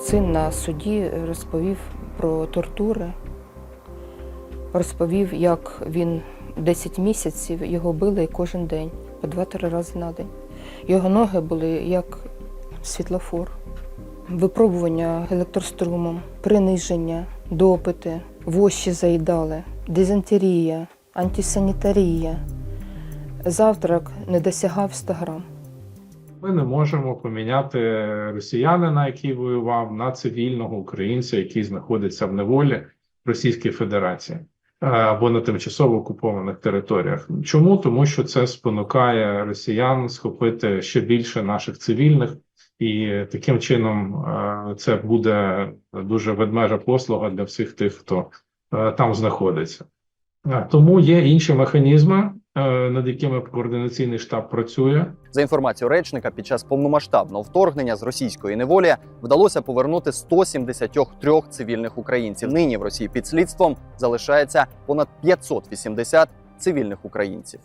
син на суді розповів про тортури, розповів, як він 10 місяців його били кожен день, по 2-3 рази на день. Його ноги були як світлофор, випробування електрострумом, приниження, допити, вощі заїдали, дизентерія, антисанітарія. Завтрак не досягав 100 грам. Ми не можемо поміняти росіянина, який воював, на цивільного українця, який знаходиться в неволі Російської Федерації е, або на тимчасово окупованих територіях. Чому? Тому що це спонукає росіян схопити ще більше наших цивільних, і таким чином е, це буде дуже ведмежа послуга для всіх тих, хто е, там знаходиться. Тому є інші механізми, над якими координаційний штаб працює. За інформацією речника, під час повномасштабного вторгнення з російської неволі вдалося повернути 173 цивільних українців. Нині в Росії під слідством залишається понад 580 цивільних українців.